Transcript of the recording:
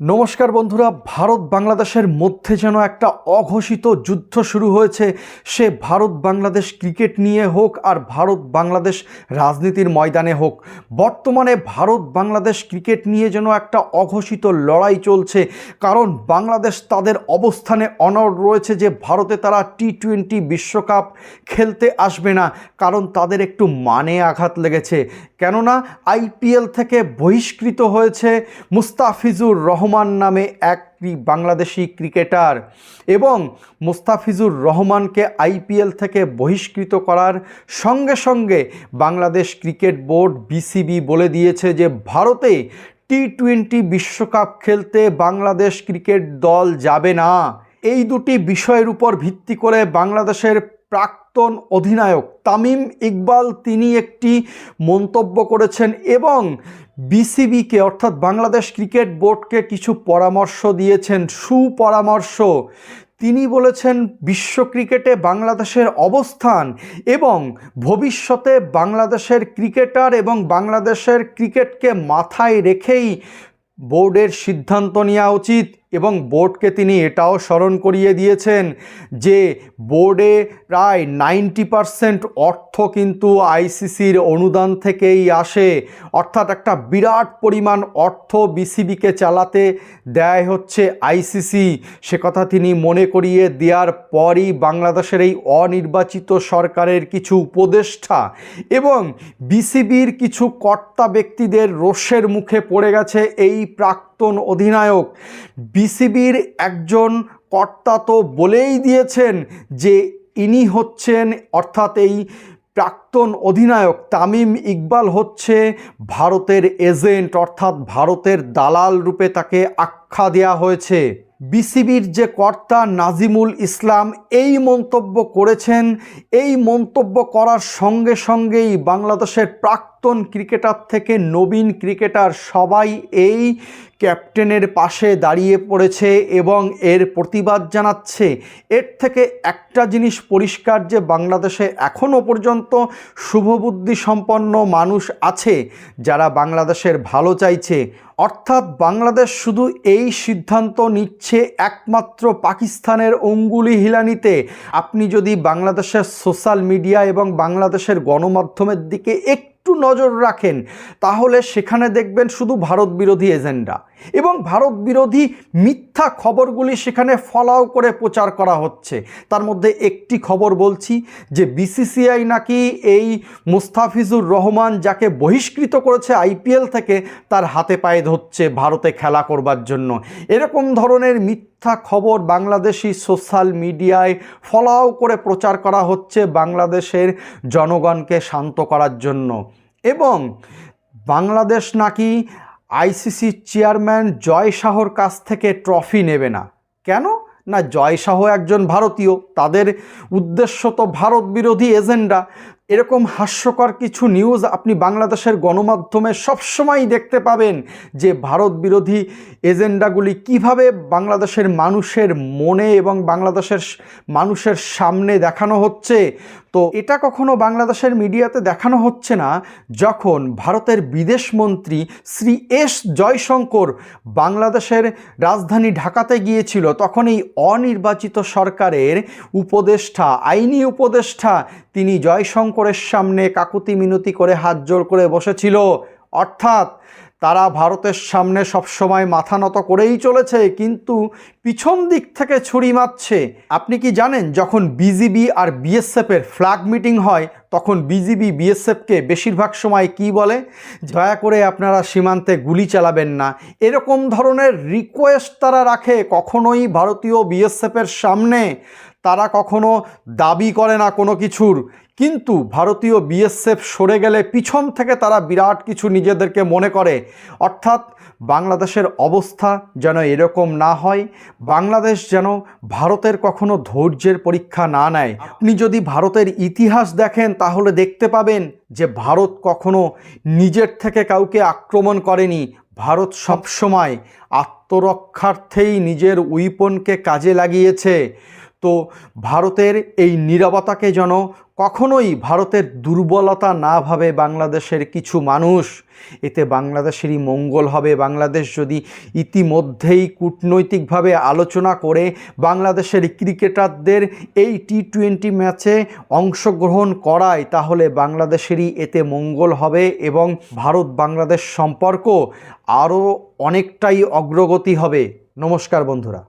নমস্কার বন্ধুরা, ভারত বাংলাদেশের মধ্যে যেন একটা অঘোষিত যুদ্ধ শুরু হয়েছে, সে ভারত বাংলাদেশ ক্রিকেট নিয়ে হোক আর ভারত বাংলাদেশ রাজনীতির ময়দানে হোক, বর্তমানে ভারত বাংলাদেশ ক্রিকেট নিয়ে যেন একটা অঘোষিত লড়াই চলছে, কারণ বাংলাদেশ তাদের অবস্থানে অনড় রয়েছে যে ভারতে তারা টি টোয়েন্টি বিশ্বকাপ খেলতে আসবে না, কারণ তাদের একটু মানে আঘাত লেগেছে। কেননা, আইপিএল থেকে বহিষ্কৃত হয়েছে মুস্তাফিজুর রহমান। নামে এক বাংলাদেশি ক্রিকেটার এবং মুস্তাফিজুর রহমানকে আইপিএল থেকে বহিষ্কৃত করার সঙ্গে সঙ্গে বাংলাদেশ ক্রিকেট বোর্ড বিসিবি বলে দিয়েছে যে ভারতে টি টোয়েন্টি বিশ্বকাপ খেলতে বাংলাদেশ ক্রিকেট দল যাবে না। এই দুটি বিষয়ের উপর ভিত্তি করে বাংলাদেশের প্রাক্তন অধিনায়ক তামিম ইকবাল, তিনি একটি মন্তব্য করেছেন এবং বিসিবিকে, অর্থাৎ বাংলাদেশ ক্রিকেট বোর্ডকে কিছু পরামর্শ দিয়েছেন, সুপরামর্শ। তিনি বলেছেন, বিশ্ব ক্রিকেটে বাংলাদেশের অবস্থান এবং ভবিষ্যতে বাংলাদেশের ক্রিকেটার এবং বাংলাদেশের ক্রিকেটকে মাথায় রেখেই বোর্ডের সিদ্ধান্ত নেওয়া উচিত। এবং বোর্ডকে তিনি এটাও স্মরণ করিয়ে দিয়েছেন যে বোর্ডে প্রায় নাইনটি পারসেন্ট অর্থ কিন্তু আইসিসির অনুদান থেকেই আসে। অর্থাৎ একটা বিরাট পরিমাণ অর্থ বিসিবিকে চালাতে দেয় হচ্ছে আইসিসি। সে কথা তিনি মনে করিয়ে দেওয়ার পরই বাংলাদেশের এই অনির্বাচিত সরকারের কিছু উপদেষ্টা এবং বিসিবির কিছু কর্তা ব্যক্তিদের রোষের মুখে পড়ে গেছে এই প্রাক্তন অধিনায়ক। বিসিবির একজন কর্তা তো বলেই দিয়েছেন যে ইনি হচ্ছেন অর্থাৎ এই প্রাক্তন অধিনায়ক তামিম ইকবাল হচ্ছে ভারতের এজেন্ট, অর্থাৎ ভারতের দালাল রূপে তাকে আখ্যা দেওয়া হয়েছে। বিসিবির যে কর্তা নাজিমুল ইসলাম এই মন্তব্য করেছেন। এই মন্তব্য করার সঙ্গে সঙ্গেই বাংলাদেশের প্রাক্তন ক্রিকেটার থেকে নবীন ক্রিকেটার সবাই এই ক্যাপ্টেনের পাশে দাঁড়িয়ে পড়েছে এবং এর প্রতিবাদ জানাচ্ছে। এর থেকে একটা জিনিস পরিষ্কার যে বাংলাদেশে এখনও পর্যন্ত শুভবুদ্ধি সম্পন্ন মানুষ আছে, যারা বাংলাদেশের ভালো চাইছে। অর্থাৎ বাংলাদেশ শুধু এই সিদ্ধান্ত নিচ্ছে একমাত্র পাকিস্তানের অঙ্গুলি হিলানিতে। আপনি যদি বাংলাদেশের সোশ্যাল মিডিয়া এবং বাংলাদেশের গণমাধ্যমের দিকে একটু নজর রাখেন, তাহলে সেখানে দেখবেন শুধু ভারত বিরোধী এজেন্ডা। এবং ভারত বিরোধী মিথ্যা খবরগুলি সেখানে ফলাও করে প্রচার করা হচ্ছে। তার মধ্যে একটি খবর বলছি যে বিসিসিআই নাকি এই মুস্তাফিজুর রহমান যাকে বহিষ্কৃত করেছে আইপিএল থেকে, তার হাতে পায়ে ধরছে ভারতে খেলা করবার জন্য। এরকম ধরনের মিথ্যা খবর বাংলাদেশি সোশ্যাল মিডিয়ায় ফলাও করে প্রচার করা হচ্ছে বাংলাদেশের জনগণকে শান্ত করার জন্য। এবং বাংলাদেশ নাকি আইসিসি চেয়ারম্যান জয় শাহর কাছ থেকে ট্রফি নেবে না। কেন? না, জয় শাহ একজন ভারতীয়। তাদের উদ্দেশ্য তো ভারত বিরোধী এজেন্ডা। এরকম হাস্যকর কিছু নিউজ আপনি বাংলাদেশের গণমাধ্যমে সবসময়ই দেখতে পাবেন যে ভারত বিরোধী এজেন্ডাগুলি কীভাবে বাংলাদেশের মানুষের মনে এবং বাংলাদেশের মানুষের সামনে দেখানো হচ্ছে। তো এটা কখনো বাংলাদেশের মিডিয়াতে দেখানো হচ্ছে না, যখন ভারতের বিদেশমন্ত্রী শ্রী এস জয়শঙ্কর বাংলাদেশের রাজধানী ঢাকাতে গিয়েছিল, তখন এই অনির্বাচিত সরকারের উপদেষ্টা, আইনি উপদেষ্টা তিনি জয়শঙ্করের সামনে কাকুতি মিনতি করে হাত জোর করে বসেছিল। অর্থাৎ তারা ভারতের সামনে সবসময় মাথা নত করেই চলেছে, কিন্তু পিছন দিক থেকে ছুরি মারছে। আপনি কি জানেন, যখন বিজিবি আর বিএসএফের ফ্ল্যাগ মিটিং হয়, তখন বিজিবি বিএসএফকে বেশিরভাগ সময় কি বলে? দয়া করে আপনারা সীমান্তে গুলি চালাবেন না। এরকম ধরনের রিকোয়েস্ট তারা রাখে কখনোই ভারতীয় বিএসএফের সামনে। তারা কখনো দাবি করে না কোনো কিছুর। কিন্তু ভারতীয় বিএসএফ সরে গেলে পিছন থেকে তারা বিরাট কিছু নিজেদেরকে মনে করে। অর্থাৎ বাংলাদেশের অবস্থা যেন এরকম না হয়। বাংলাদেশ যেন ভারতের কখনো ধৈর্যের পরীক্ষা না নেয়। আপনি যদি ভারতের ইতিহাস দেখেন, তাহলে দেখতে পাবেন যে ভারত কখনো নিজের থেকে কাউকে আক্রমণ করেনি। ভারত সবসময় আত্মরক্ষার্থেই নিজের উইপনকে কাজে লাগিয়েছে। তো ভারতের এই নীরবতাকে যেন কখনোই ভারতের দুর্বলতা না ভাবে বাংলাদেশের কিছু মানুষ, এতে বাংলাদেশেরই মঙ্গল হবে। বাংলাদেশ যদি ইতিমধ্যেই কূটনৈতিকভাবে আলোচনা করে বাংলাদেশের ক্রিকেটারদের এই টি টোয়েন্টি ম্যাচে অংশগ্রহণ করায়, তাহলে বাংলাদেশেরই এতে মঙ্গল হবে এবং ভারত বাংলাদেশ সম্পর্ক আরও অনেকটাই অগ্রগতি হবে। নমস্কার বন্ধুরা।